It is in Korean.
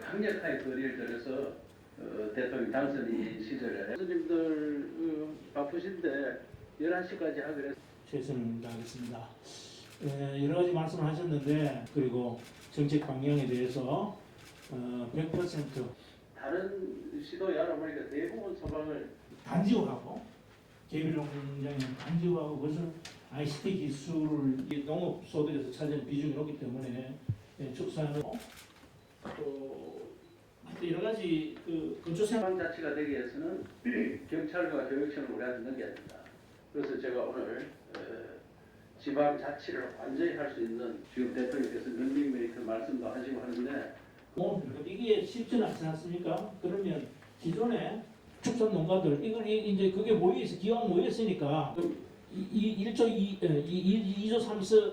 강력하게 거리를 들여서 어, 대통령 당선인 시절에. 교수님들 어, 바쁘신데 11시까지 하기로 했 최선을 다하겠습니다. 에, 여러 가지 말씀을 하셨는데 그리고 정책 방향에 대해서 어, 100% 다른 시도에 알아보니까 대부분 소방을 단지화하고 개별 농장에는 단지화하고 그것을 ICT 기술을 이 농업 소득에서 차지하는 비중이 높기 때문에 예, 하여 튼 여러 가지 그 건축 생활 자치가 되기 위해서는 경찰과 교육청을 우리한테 넘겨야 된다. 그래서 제가 오늘 어, 지방 자치를 완전히 할 수 있는 지금 대통령께서 런닝메이트 말씀도 하시고 하는데 뭐 이게 쉽지는 않지 않습니까? 그러면 기존에 축산 농가들 이걸 이- 이제 그게 모여 있어 기왕 모여 있으니까 이, 이 1조 2, 이, 이, 2조 3서